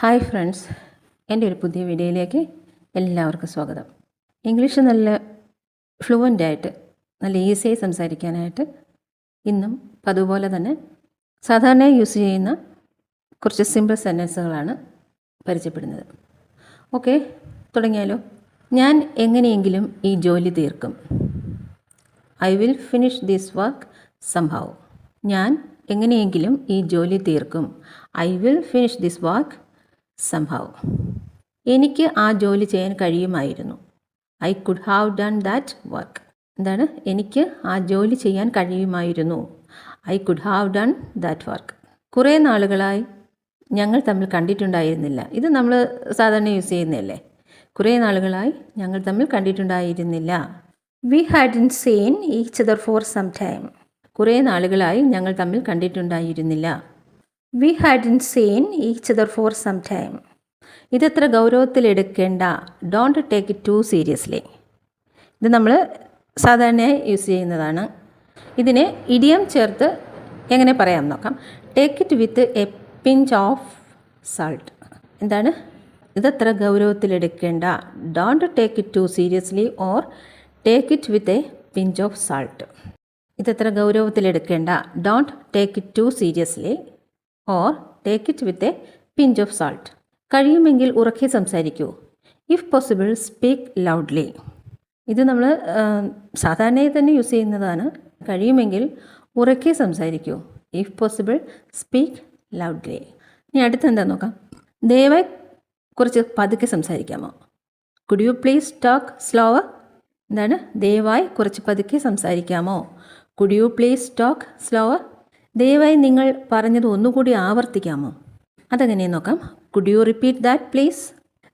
Hi friends എന്റെ ഒരു പുതിയ വീഡിയോയിലേക്ക് എല്ലാവർക്കും സ്വാഗതം. ഇംഗ്ലീഷ് നല്ല ഫ്ലുവന്റ് ആയിട്ട് നല്ല ഈസിയായി സംസാരിക്കാനായിട്ട് ഇന്നും അതുപോലെ തന്നെ സാധാരണ യൂസ് ചെയ്യുന്ന കുറച്ച് സിമ്പിൾ സെന്റൻസുകളാണ് പരിചയപ്പെടുന്നത്. ഓക്കെ തുടങ്ങിയാലോ. ഞാൻ എങ്ങനെയെങ്കിലും ഈ ജോലി തീർക്കും. I will finish this work സംഭവം. ഞാൻ എങ്ങനെയെങ്കിലും ഈ ജോലി തീർക്കും. I will finish this work സംഭവ്. എനിക്ക് ആ ജോലി ചെയ്യാൻ കഴിയുമായിരുന്നു. I could have done that work എന്താണ്? എനിക്ക് ആ ജോലി ചെയ്യാൻ കഴിയുമായിരുന്നു. I could have done that work കുറേ നാളുകളായി ഞങ്ങൾ തമ്മിൽ കണ്ടിട്ടുണ്ടായിരുന്നില്ല. ഇത് നമ്മൾ സാധാരണ യൂസ് ചെയ്യുന്നതല്ലേ? കുറേ നാളുകളായി ഞങ്ങൾ തമ്മിൽ കണ്ടിട്ടുണ്ടായിരുന്നില്ല. We had in seen each other for some time കുറേ നാളുകളായി ഞങ്ങൾ തമ്മിൽ കണ്ടിട്ടുണ്ടായിരുന്നില്ല. We had in seen each other for some time ഇതത്ര ഗൗരവത്തിലെടുക്കേണ്ട? Don't take it too seriously ഇത് നമ്മൾ സാധാരണയായി യൂസ് ചെയ്യുന്നതാണ്. ഇതിന് ഇടിയം ചേർത്ത് എങ്ങനെ പറയാം നോക്കാം. Take it with a pinch of salt എന്താണ്? ഇതത്ര ഗൗരവത്തിലെടുക്കേണ്ട? Don't take it too seriously or take it with a pinch of salt ഇതത്ര ഗൗരവത്തിലെടുക്കേണ്ട? Don't take it too seriously or take it with a pinch of salt കഴിയുമെങ്കിൽ ഉറക്കെ സംസാരിക്കൂ. If possible speak loudly ഇത് നമ്മൾ സാധാരണയായി തന്നെ use ചെയ്യുന്നതാണ്. കഴിയുമെങ്കിൽ ഉറക്കെ സംസാരിക്കൂ. ഇഫ് പോസിബിൾ സ്പീക്ക് ലൗഡ്ലി ഇനി അടുത്ത് എന്താ നോക്കാം? ദയവായി കുറച്ച് പതുക്കെ സംസാരിക്കാമോ? Could you please talk slower എന്താണ്? ദയവായി കുറച്ച് പതുക്കെ സംസാരിക്കാമോ? Could you please talk slower ദയവായി നിങ്ങൾ പറഞ്ഞത് ഒന്നുകൂടി ആവർത്തിക്കാമോ? അതെങ്ങനെ നോക്കാം. Could you repeat that please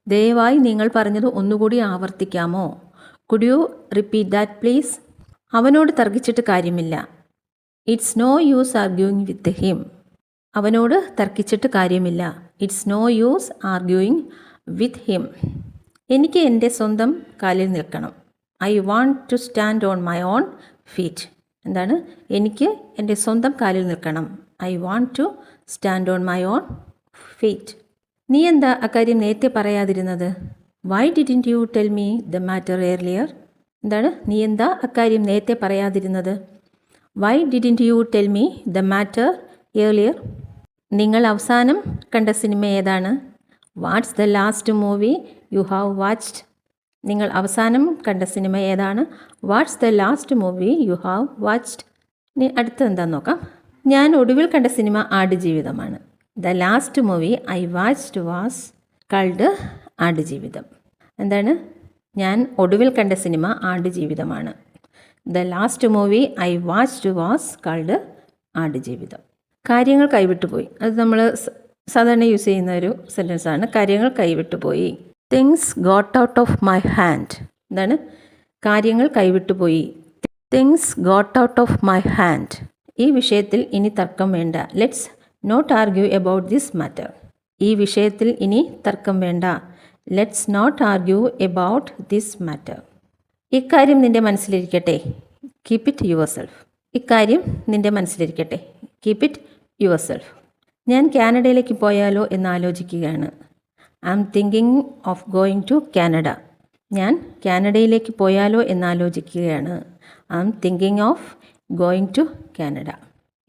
ദയവായി നിങ്ങൾ പറഞ്ഞത് ഒന്നുകൂടി ആവർത്തിക്കാമോ? Could you repeat that please അവനോട് തർക്കിച്ചിട്ട് കാര്യമില്ല. It's no use arguing with him അവനോട് തർക്കിച്ചിട്ട് കാര്യമില്ല. It's no use arguing with him എനിക്ക് എന്റെ സ്വന്തം കാലിൽ നിൽക്കണം. I want to stand on my own feet എന്താണ്? എനിക്ക് എന്റെ സ്വന്തം കാലിൽ നിൽക്കണം. I want to stand on my own feet. നീ എന്താ അക്കാര്യം നേരത്തെ പറയാതിരുന്നത്? Why didn't you tell me the matter earlier എന്താണ്? നീ എന്താ അക്കാര്യം നേരത്തെ പറയാതിരുന്നത്? Why didn't you tell me the matter earlier നിങ്ങൾ അവസാനം കണ്ട സിനിമ ഏതാണ്? What's the last movie you have watched നിങ്ങൾ അവസാനം കണ്ട സിനിമ ഏതാണ്? What's the last movie you have watched ഇനി അടുത്ത എന്താന്ന് നോക്കാം. ഞാൻ ഒടുവിൽ കണ്ട സിനിമ ആടുജീവിതമാണ്. The last movie I watched was called Aadujeevitham. എന്താണ്? ഞാൻ ഒടുവിൽ കണ്ട സിനിമ ആടുജീവിതമാണ്. The last movie I watched was called Aadujeevitham. കാര്യങ്ങൾ കൈവിട്ടുപോയി. അത് നമ്മൾ സാധാരണ യൂസ് ചെയ്യുന്ന ഒരു സെന്റൻസാണ് കാര്യങ്ങൾ കൈവിട്ടുപോയി. Things got out of my hand എന്താണ്? കാര്യങ്ങൾ കൈവിട്ടു പോയി. Things got out of my hand ഈ വിഷയത്തിൽ ഇനി തർക്കം വേണ്ട. Let's not argue about this matter ഈ വിഷയത്തിൽ ഇനി തർക്കം വേണ്ട. Let's not argue about this matter ഇക്കാര്യം നിന്റെ മനസ്സിലിരിക്കട്ടെ. കീപ്പ് ഇറ്റ് യുവർ സെൽഫ് ഇക്കാര്യം നിന്റെ മനസ്സിലിരിക്കട്ടെ. കീപ്പ് ഇറ്റ് യുവർ സെൽഫ് ഞാൻ കാനഡയിലേക്ക് പോയാലോ എന്ന് ആലോചിക്കുകയാണ്. I'm thinking of going to Canada ഞാൻ കാനഡയിലേക്ക് പോയാലോ എന്നാലോചിക്കുകയാണ്. I'm thinking of going to Canada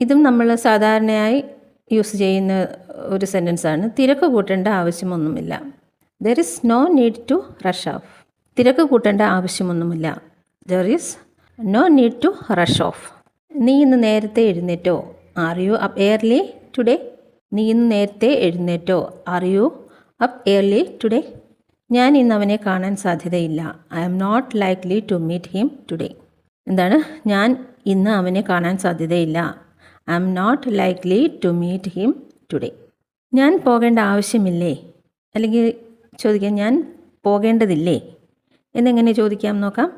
ഇതും നമ്മൾ സാധാരണയായി യൂസ് ചെയ്യുന്ന ഒരു സെന്റൻസാണ് തിരക്ക് കൂട്ടേണ്ട ആവശ്യമൊന്നുമില്ല. There is no need to rush off തിരക്ക് കൂട്ടേണ്ട ആവശ്യമൊന്നുമില്ല. There is no need to rush off നീ ഇന്ന് നേരത്തെ എഴുന്നേറ്റോ? Are you up early today നീ ഇന്ന് നേരത്തെ എഴുന്നേറ്റോ? Are you up early today ഞാൻ ഇന്ന് അവനെ കാണാൻ സാധ്യതയില്ല. I'm not likely to meet him today എന്താണ്? ഞാൻ ഇന്ന് അവനെ കാണാൻ സാധ്യതയില്ല. I'm not likely to meet him today ഞാൻ പോകേണ്ട ആവശ്യമില്ലേ? അല്ലെങ്കിൽ ചോദിക്കാം ഞാൻ പോകേണ്ടതില്ലേ? എന്നെങ്ങനെ ചോദിക്കാം നോക്കാം.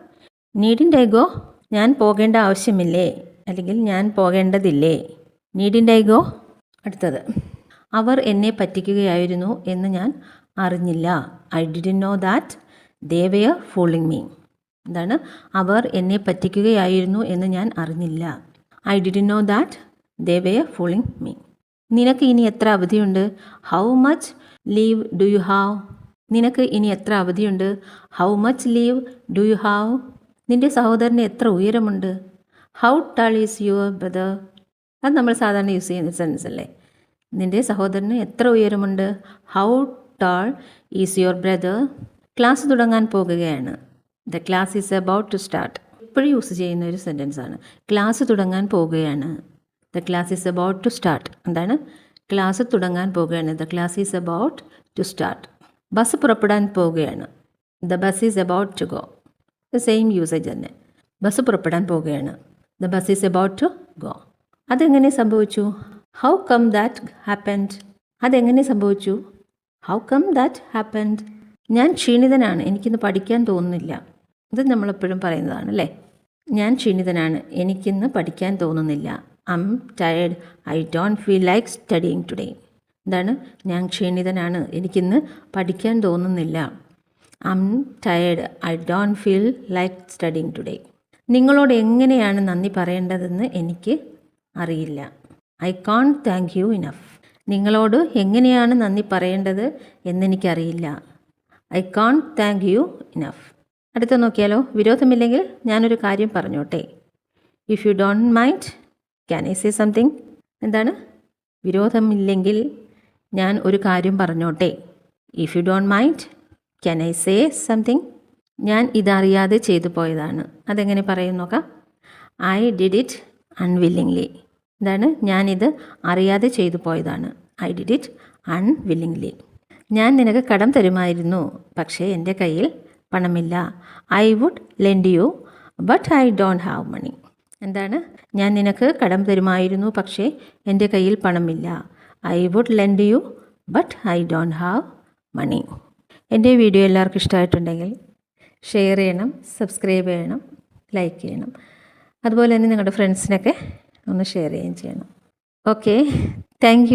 നീഡിന്റെ ഐഗോ ഞാൻ പോകേണ്ട ആവശ്യമില്ലേ? അല്ലെങ്കിൽ ഞാൻ പോകേണ്ടതില്ലേ? നീഡിന്റെ ഐഗോ അടുത്തത്. അവർ എന്നെ പറ്റിക്കുകയായിരുന്നു എന്ന് ഞാൻ അറിഞ്ഞില്ല. I did know that they were fooling me എന്താണ്? അവർ എന്നെ പറ്റിക്കുകയായിരുന്നു എന്ന് ഞാൻ അറിഞ്ഞില്ല. I did know that they were fooling me നിനക്ക് ഇനി എത്ര അവധിയുണ്ട്? How much leave do you have നിനക്ക് ഇനി എത്ര അവധിയുണ്ട്? How much leave do you have നിന്റെ സഹോദരന് എത്ര ഉയരമുണ്ട്? How tall is your brother അത് നമ്മൾ സാധാരണ യൂസ് ചെയ്യുന്ന സെൻസ് അല്ലേ? നിന്റെ സഹോദരന് എത്ര ഉയരമുണ്ട്? How tall is your brother class തുടങ്ങാൻ പോകുകയാണ്. The class is about to start എപ്പോഴും യൂസ് ചെയ്യുന്ന ഒരു സെന്റൻസ് ആണ്. ക്ലാസ് തുടങ്ങാൻ പോകുകയാണ്. The class is about to start എന്താണ്? ക്ലാസ് തുടങ്ങാൻ പോകുകയാണ്. The class is about to start bus പുറപ്പെടാൻ പോവുകയാണ് the bus is about to go the same usage തന്നെ. ബസ് പുറപ്പെടാൻ പോവുകയാണ് the bus is about to go അതെങ്ങനെ സംഭവിച്ചു? ഹൗ കം ദാറ്റ് ഹാപ്പൻഡ് അതെങ്ങനെ സംഭവിച്ചു? ഹൗ കം ദാറ്റ് ഹാപ്പൻഡ് ഞാൻ ക്ഷീണിതനാണ്. എനിക്കിന്ന് പഠിക്കാൻ തോന്നുന്നില്ല. ഇത് നമ്മളെപ്പോഴും പറയുന്നതാണ് അല്ലേ? ഞാൻ ക്ഷീണിതനാണ്. എനിക്കിന്ന് പഠിക്കാൻ തോന്നുന്നില്ല. I'm tired I don't feel like studying today എന്താണ്? ഞാൻ ക്ഷീണിതനാണ്. എനിക്കിന്ന് പഠിക്കാൻ തോന്നുന്നില്ല. I'm tired I don't feel like studying today നിങ്ങളോട് എങ്ങനെയാണ് നന്ദി പറയേണ്ടതെന്ന് എനിക്ക് അറിയില്ല. I can't thank you enough. നിങ്ങളോട് എങ്ങനെയാണ് നന്ദി പറയേണ്ടത് എന്നെനിക്കറിയില്ല. I can't thank you enough. അടുത്ത നോക്കിയാലോ? വിരോധമില്ലെങ്കിൽ ഞാനൊരു കാര്യം പറഞ്ഞോട്ടെ. If you don't mind can I say something? എന്താണ്? വിരോധമില്ലെങ്കിൽ ഞാൻ ഒരു കാര്യം പറഞ്ഞോട്ടെ. If you don't mind can I say something? ഞാൻ ഇതറിയാതെ ചെയ്തു പോയതാണ്. അതെങ്ങനെ പറയും നോക്കാം. I did it unwillingly. എന്താണ് ഞാനിത് അറിയാതെ ചെയ്തു പോയതാണ്. ഐ ഡിഡ് ഇറ്റ് അൺവില്ലിംഗ്ലി ഞാൻ നിനക്ക് കടം തരുമായിരുന്നു പക്ഷേ എന്റെ കയ്യിൽ പണമില്ല. I would lend you but I don't have money എന്താണ്? ഞാൻ നിനക്ക് കടം തരുമായിരുന്നു പക്ഷേ എന്റെ കയ്യിൽ പണമില്ല. I would lend you but I don't have money എന്റെ വീഡിയോ എല്ലാവർക്കും ഇഷ്ടമായിട്ടുണ്ടെങ്കിൽ ഷെയർ ചെയ്യണം സബ്സ്ക്രൈബ് ചെയ്യണം ലൈക്ക് ചെയ്യണം. അതുപോലെ തന്നെ നിങ്ങളുടെ ഫ്രണ്ട്സിനൊക്കെ ഒന്ന് ഷെയർ ചെയ്യുകയും ചെയ്യണം. Okay thank